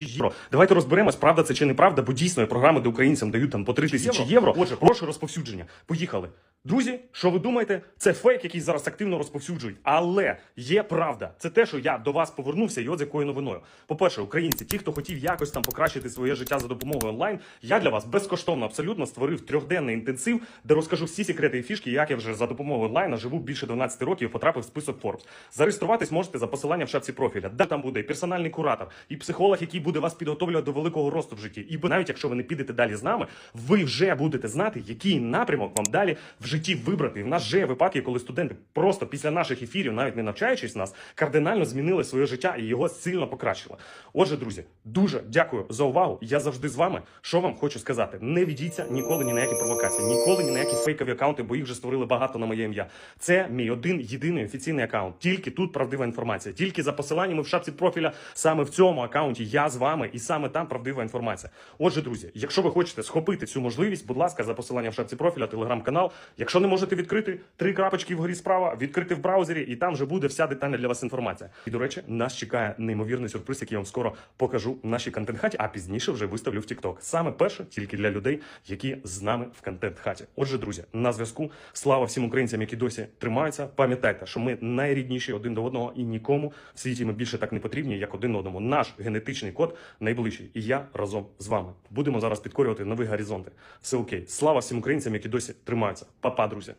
євро. Давайте розберемось, правда це чи неправда, бо дійсно програми, де українцям дають там по 3 тисячі євро. Отже, прошу розповсюдження. Поїхали. Друзі, що ви думаєте? Це фейк, який зараз активно розповсюджують. Але є правда. Це те, що я до вас повернувся, і от з якою новиною. По-перше, українці, ті, хто хотів якось там покращити своє життя за допомогою онлайн, я для вас безкоштовно абсолютно створив трьохденний інтенсив, де розкажу всі секрети і фішки, як я вже за допомогою онлайна живу більше 12 років і потрапив в список Forbes. Зареєструватись можете за посиланням в шапці профіля. Де там буде і персональний куратор, і психолог, який буде вас підготовлювати до великого росту в житті. І навіть якщо ви не підете далі з нами, ви вже будете знати, який напрямок вам далі в житті вибрати. І в нас вже є випадки, коли студенти просто після наших ефірів, навіть не навчаючись нас, кардинально змінили своє життя і його сильно покращило. Отже, друзі, дуже дякую за увагу. Я завжди з вами. Що вам хочу сказати? Не ведіться ніколи ні на які провокації, ніколи ні на які фейкові акаунти, бо їх вже створили багато на моє ім'я. Це мій один єдиний офіційний акаунт. Тільки тут правдива інформація. Тільки за посиланнями в шапці профіля, саме в цьому акаунті я з вами, і саме там правдива інформація. Отже, друзі, якщо ви хочете схопити цю можливість, будь ласка, за посиланням в шапці профіля, телеграм-канал. Якщо не можете відкрити три крапочки вгорі справа, відкрити в браузері, і там вже буде вся детальна для вас інформація. І до речі, нас чекає неймовірний сюрприз, який я вам скоро покажу в нашій контент-хаті, а пізніше вже виставлю в TikTok. Саме перше тільки для людей, які з нами в контент-хаті. Отже, друзі, на зв'язку. Слава всім українцям, які досі тримаються. Пам'ятайте, що ми найрідніші один до одного і нікому в світі ми більше так не потрібні, як один одному. Наш генетичний код найближчий. І я разом з вами. Будемо зараз підкорювати нові горизонти. Все окей. Слава всім українцям, які досі тримаються. Па-па, друзі.